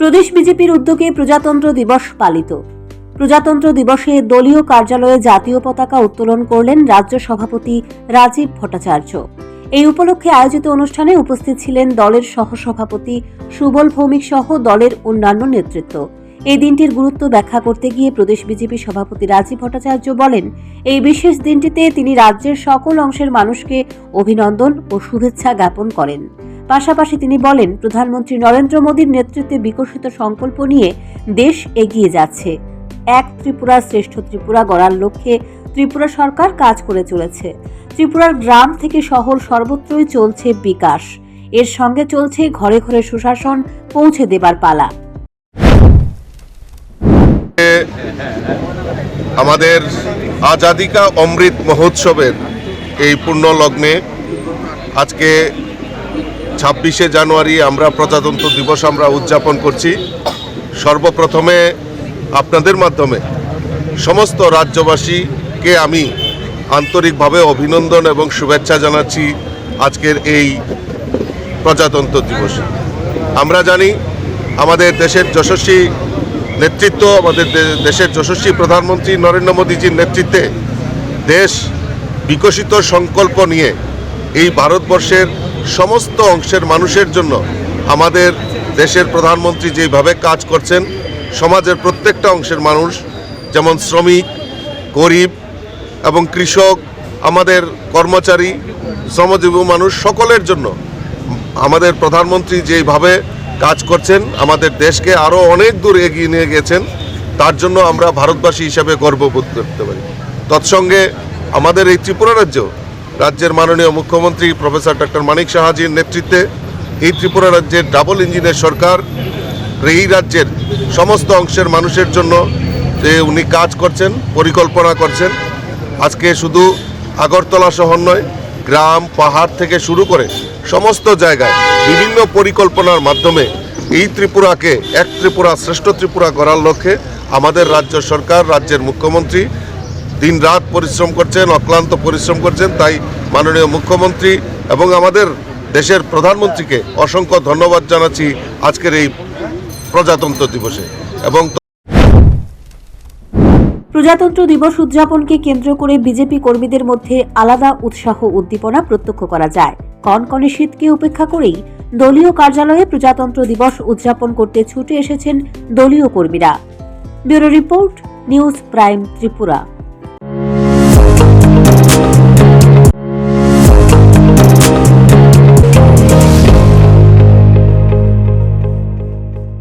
প্রদেশ বিজেপির উদ্যোগে প্রজাতন্ত্র দিবস পালিত। প্রজাতন্ত্র দিবসে দলীয় কার্যালয়ে জাতীয় পতাকা উত্তোলন করলেন রাজ্য সভাপতি রাজীব ভট্টাচার্য। এই উপলক্ষে আয়োজিত অনুষ্ঠানে উপস্থিত ছিলেন দলের সহসভাপতি সুবল ভৌমিক সহ দলের অন্যান্য নেতৃত্ব। এই দিনটির গুরুত্ব ব্যাখ্যা করতে গিয়ে প্রদেশ বিজেপি সভাপতি রাজীব ভট্টাচার্য বলেন, এই বিশেষ দিনটিতে তিনি রাজ্যের সকল অংশের মানুষকে অভিনন্দন ও শুভেচ্ছা জ্ঞাপন করেন। পাশাপাশি তিনি বলেন, প্রধানমন্ত্রী নরেন্দ্র মোদীর নেতৃত্বে বিকশিত সংকল্প নিয়ে দেশ এগিয়ে যাচ্ছে। এক ত্রিপুরা শ্রেষ্ঠ ত্রিপুরা গড়ার লক্ষ্যে ত্রিপুরা সরকার কাজ করে চলেছে। ত্রিপুরার গ্রাম থেকে শহর সর্বত্রই চলছে বিকাশ। এর সঙ্গে চলছে ঘরে ঘরে সুশাসন পৌঁছে দেবার পালা। আমাদের আজাদিকা অমৃত মহোৎসবের এই পূর্ণ লগ্নে আজকে ছাব্বিশে জানুয়ারি আমরা প্রজাতন্ত্র দিবস আমরা উদযাপন করছি। সর্বপ্রথমে আপনাদের মাধ্যমে সমস্ত রাজ্যবাসীকে আমি আন্তরিকভাবে অভিনন্দন এবং শুভেচ্ছা জানাচ্ছি আজকের এই প্রজাতন্ত্র দিবস। আমরা জানি আমাদের দেশের যশস্বী নেতৃত্ব, আমাদের দেশের যশস্বী প্রধানমন্ত্রী নরেন্দ্র মোদীজির নেতৃত্বে দেশ বিকশিত সংকল্প নিয়ে এই ভারতবর্ষের সমস্ত অংশের মানুষের জন্য আমাদের দেশের প্রধানমন্ত্রী যেভাবে কাজ করছেন, সমাজের প্রত্যেকটা অংশের মানুষ, যেমন শ্রমিক, গরিব এবং কৃষক, আমাদের কর্মচারী, শ্রমজীবী মানুষ সকলের জন্য আমাদের প্রধানমন্ত্রী যেভাবে কাজ করছেন, আমাদের দেশকে আরও অনেক দূর এগিয়ে নিয়ে গেছেন, তার জন্য আমরা ভারতবাসী হিসাবে গর্ববোধ করতে পারি। তৎসঙ্গে আমাদের এই ত্রিপুরা রাজ্য রাজ্যের মাননীয় মুখ্যমন্ত্রী প্রফেসর ডক্টর মানিক সাহাজির নেতৃত্বে এই ত্রিপুরা রাজ্যের ডাবল ইঞ্জিনের সরকার, এই রাজ্যের সমস্ত অংশের মানুষের জন্য যে উনি কাজ করছেন, পরিকল্পনা করছেন, আজকে শুধু আগরতলা শহর নয়, গ্রাম, পাহাড় থেকে শুরু করে সমস্ত জায়গায় বিভিন্ন পরিকল্পনার মাধ্যমে এই ত্রিপুরাকে এক ত্রিপুরা, শ্রেষ্ঠ ত্রিপুরা করার লক্ষ্যে আমাদের রাজ্য সরকার, রাজ্যের মুখ্যমন্ত্রী দিন রাত পরিশ্রম করছেন, অক্লান্ত পরিশ্রম করছেন, তাই মাননীয় মুখ্যমন্ত্রী এবং আমাদের দেশের প্রধানমন্ত্রীকে অসংখ্য ধন্যবাদ জানাচ্ছি আজকের এই প্রজাতন্ত্র দিবসে। এবং প্রজাতন্ত্র দিবস উদযাপনকে কেন্দ্র করে বিজেপি কর্মীদের মধ্যে আলাদা উৎসাহ উদ্দীপনা প্রত্যক্ষ করা যায়। কনকনে শীতকে উপেক্ষা করেই দলীয় কার্যালয়ে প্রজাতন্ত্র দিবস উদযাপন করতে ছুটে এসেছেন দলীয় কর্মীরা। Bureau report, news prime Tripura.